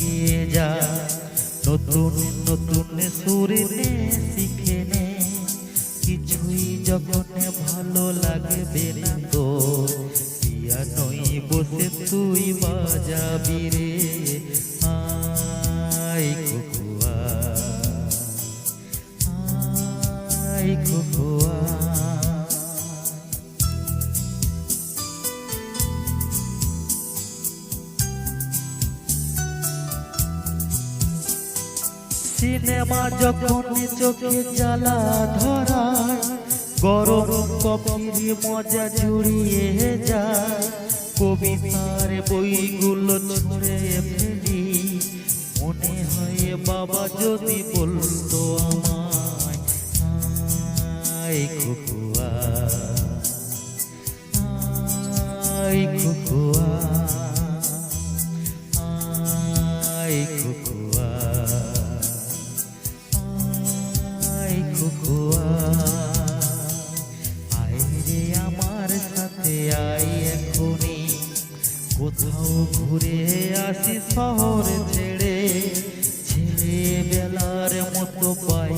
গিয়ে যা। নতুন নতুন সুরে নে, শিখে নে। কিছুই যখন ভালো লাগবে না তো পিয়ানোই বসে তুই বাজাবি রে। আই খুকুয়া আই খুকুয়া। সিনেমা যখন চোখে জ্বালা ধরায়, গরম কফির মজা জুড়িয়ে যায়। কবিতার বইগুলো ছুঁড়ে ফেলি। মনে হয় বাবা যদি বলতো আমায় আই খুকুয়া আই খুকুয়া। ঘুরে আসি শহর ছেড়ে। ছেলে বেলার মতো পাই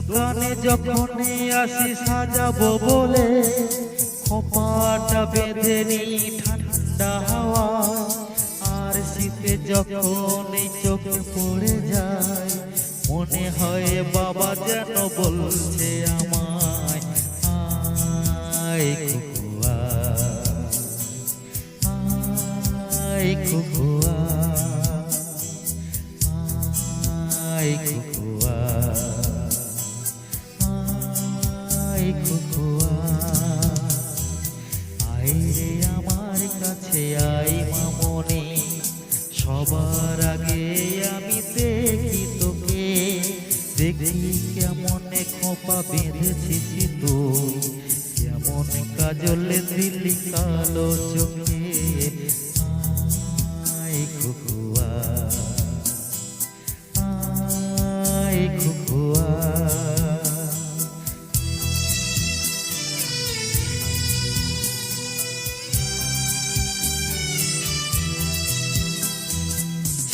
দোকানে যখন আসি সাজাবো বলে, খোপাটা বেঁধে নি ঠান্ডা হাওয়া। আর শীতে যখন এই চোখে পড়ে যায়, মনে হয় বাবা যেন বলছে আমায় আই সবার আগে আমি দেখি তোকে। দেখি কেমন খোপা বেঁধেছিস তো কেমন কাজলে দিলি কালো চোখে।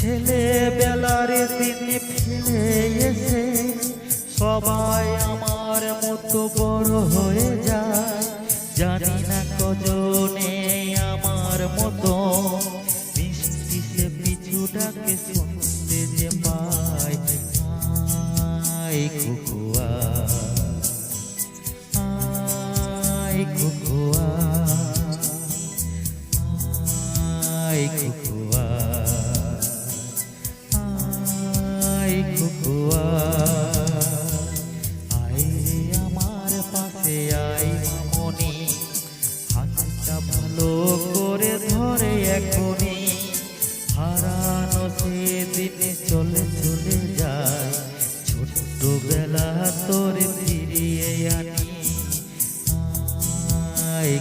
ছেলে বেলার দিনে ফিরে এসে সবাই আমার মতো বড় হয়ে যায়। জানি না কজনে আমার মতো। মিষ্টি সে পিছু ডাকে শুনতে এখনি হারানো সে চলে চলে যায় ছোট্টবেলা তোর ফিরিয়ে আনি। আয়